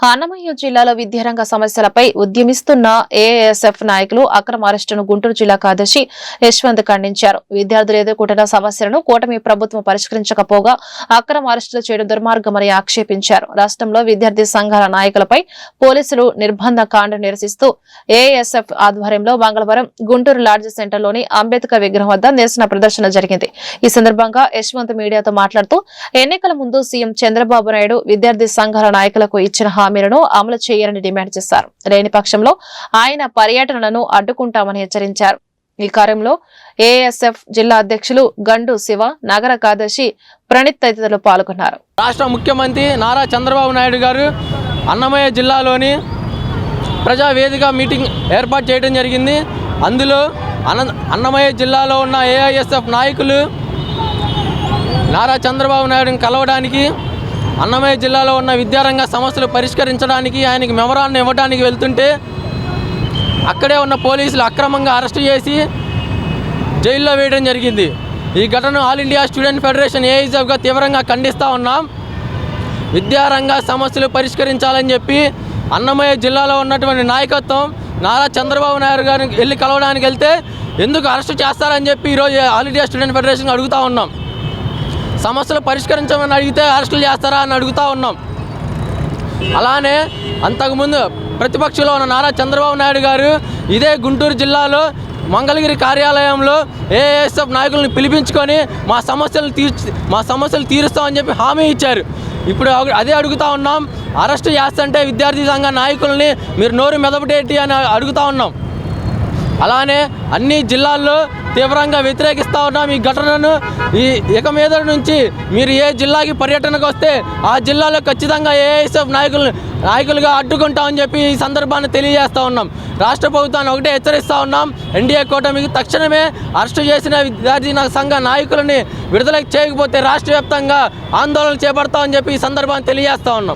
అన్నమయ్య జిల్లాలో విద్యారంగ సమస్యలపై ఉద్యమిస్తున్న ఏఎస్ఎఫ్ నాయకులు అక్రమ అరెస్టును గుంటూరు జిల్లా కార్యదర్శి యశ్వంత్ ఖండించారు. విద్యార్థులు ఎదుర్కొంటున్న సమస్యలను కూటమి ప్రభుత్వం పరిష్కరించకపోగా అక్రమ అరెస్టులు చేయడం దుర్మార్గమని ఆక్షేపించారు. రాష్ట్రంలో విద్యార్థి సంఘాల నాయకులపై పోలీసులు నిర్బంధ కాండ నిరసిస్తూ ఏఎస్ఎఫ్ ఆధ్వర్యంలో మంగళవారం గుంటూరు లాడ్జ్ సెంటర్లోని అంబేద్కర్ విగ్రహం వద్ద నిరసన ప్రదర్శన జరిగింది. ఈ సందర్భంగా యశ్వంత్ మీడియాతో మాట్లాడుతూ ఎన్నికల ముందు సీఎం చంద్రబాబు నాయుడు విద్యార్థి సంఘాల నాయకులకు ఇచ్చిన హామీలను అమలు చేయాలని డిమాండ్ చేశారు. లేని పక్షంలో ఆయన పర్యటనలను అడ్డుకుంటామని హెచ్చరించారు. ఈ కార్యంలో ఏఎస్ఎఫ్ జిల్లా అధ్యక్షులు గండు శివ నగర కార్యదర్శి ప్రణీత్ తదితరులు పాల్గొన్నారు. రాష్ట్ర ముఖ్యమంత్రి నారా చంద్రబాబు నాయుడు గారు అన్నమయ్య జిల్లాలోని ప్రజా వేదిక మీటింగ్ ఏర్పాటు చేయడం జరిగింది. అందులో అన్న అన్నమయ్య జిల్లాలో ఉన్న ఏఐఎస్ఎఫ్ నాయకులు నారా చంద్రబాబు నాయుడుని కలవడానికి అన్నమయ్య జిల్లాలో ఉన్న విద్యారంగ సమస్యలు పరిష్కరించడానికి ఆయనకి మెమరాన్ని ఇవ్వడానికి వెళ్తుంటే అక్కడే ఉన్న పోలీసులు అక్రమంగా అరెస్టు చేసి జైల్లో వేయడం జరిగింది. ఈ ఘటన ఆల్ ఇండియా స్టూడెంట్ ఫెడరేషన్ ఏఐజఫ్గా తీవ్రంగా ఖండిస్తూ ఉన్నాం. విద్యారంగ సమస్యలు పరిష్కరించాలని చెప్పి అన్నమయ్య జిల్లాలో ఉన్నటువంటి నాయకత్వం నారా చంద్రబాబు నాయుడు గారిని వెళ్ళి కలవడానికి వెళ్తే ఎందుకు అరెస్ట్ చేస్తారని చెప్పి ఈరోజు ఆల్ ఇండియా స్టూడెంట్ ఫెడరేషన్ అడుగుతూ ఉన్నాం. సమస్యలు పరిష్కరించమని అడిగితే అరెస్టులు చేస్తారా అని అడుగుతూ ఉన్నాం. అలానే అంతకుముందు ప్రతిపక్షంలో ఉన్న నారా చంద్రబాబు నాయుడు గారు ఇదే గుంటూరు జిల్లాలో మంగళగిరి కార్యాలయంలో ఏఎస్ఎఫ్ నాయకులను పిలిపించుకొని మా సమస్యలు తీర్చి మా సమస్యలు తీరుస్తామని చెప్పి హామీ ఇచ్చారు. ఇప్పుడు అదే అడుగుతా ఉన్నాం. అరెస్ట్ చేస్తుంటే విద్యార్థి సంఘ నాయకుల్ని మీరు నోరు మెదపటేటి అని అడుగుతా ఉన్నాం. అలానే అన్ని జిల్లాల్లో తీవ్రంగా వ్యతిరేకిస్తూ ఉన్నాం ఈ ఘటనను. ఈ ఇక మీద నుంచి మీరు ఏ జిల్లాకి పర్యటనకు వస్తే ఆ జిల్లాలో ఖచ్చితంగా ఏఐఎస్ఎఫ్ నాయకులు నాయకులుగా అడ్డుకుంటామని చెప్పి ఈ సందర్భాన్ని తెలియజేస్తూ ఉన్నాం. రాష్ట్ర ప్రభుత్వాన్ని ఒకటే హెచ్చరిస్తూ ఉన్నాం. ఎన్డీఏ కూటమికి తక్షణమే అరెస్టు చేసిన విద్యార్థి సంఘ నాయకులని విడుదల చేయకపోతే రాష్ట్ర వ్యాప్తంగా ఆందోళన చేపడతామని చెప్పి ఈ సందర్భాన్ని తెలియజేస్తూ ఉన్నాం.